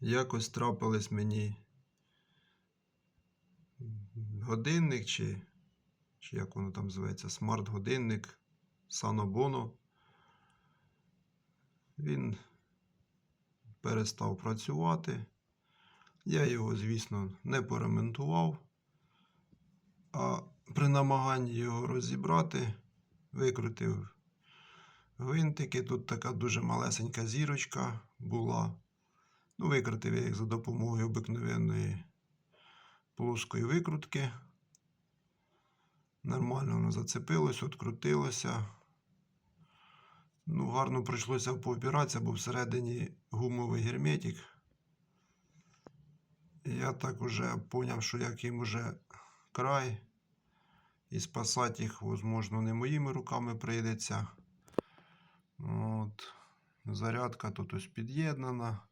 якось трапились мені годинник, чи, чи як воно там зветься, смарт-годинник Санобоно. Він перестав працювати. Я його, звісно, не поремонтував, а при намаганні його розібрати, викрутив гвинтики. Тут така дуже малесенька зірочка була. Ну, викрутив я їх за допомогою обикновенної плоскої викрутки. Нормально воно зацепилось, открутилося. Ну, гарно прийшлося поопіратися, бо всередині гумовий герметик. Я так уже поняв, що як їм уже край, і спасати їх, можливо, не моїми руками прийдеться. От. Зарядка тут ось під'єднана.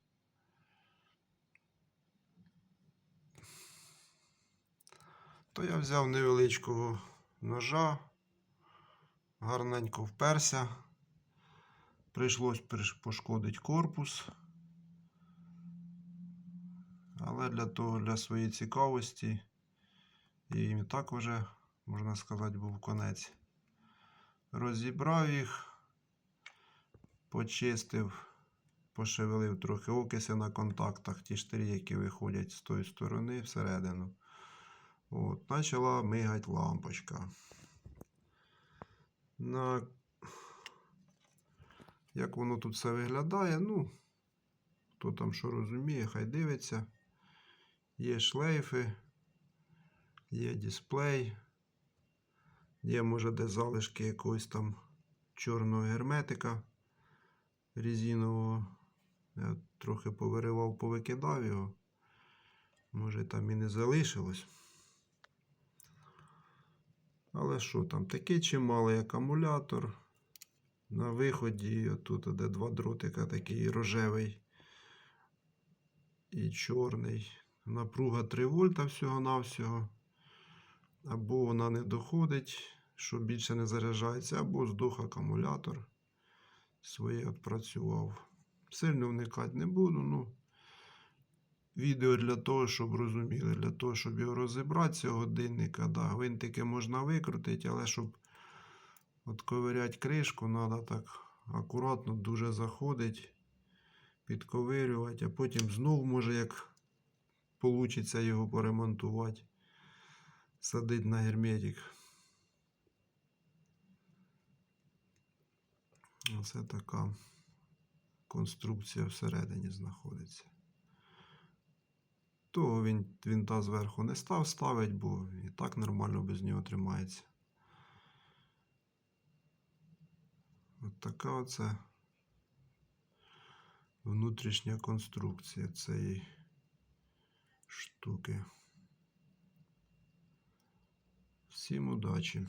То я взяв невеличкого ножа, гарненько вперся. Прийшлось пошкодити корпус. Але для того, для своєї цікавості, і так вже, можна сказати, був конець. Розібрав їх, почистив, пошевелив трохи окиси на контактах, ті штирі, які виходять з тої сторони всередину. От, почала мигати лампочка. На... Як воно тут все виглядає, ну, хто там що розуміє, хай дивиться. Є шлейфи, є дисплей, є, може, де залишки якогось там чорного герметика резинового. Я трохи повиривав, повикидав його. Може, там і не залишилось. Але що там, такий чималий акумулятор. На виході, тут, де два дротика, такий рожевий і чорний. Напруга 3 вольта всього-навсього. Або вона не доходить, що більше не заряджається, або здох акумулятор. Своє відпрацював. Сильно вникати не буду. ну Відео для того, щоб розуміли, для того, щоб його розібрати цього годинника. Да, гвинтики можна викрутити, але щоб от ковиряти кришку, треба так акуратно дуже заходить, підковирювати, а потім знов може, як вийде його поремонтувати, садить на герметик. Оце така конструкція всередині знаходиться. Того він, вінта зверху не став ставить, бо і так нормально без нього тримається. От така оце внутрішня конструкція цієї штуки. Всім удачі!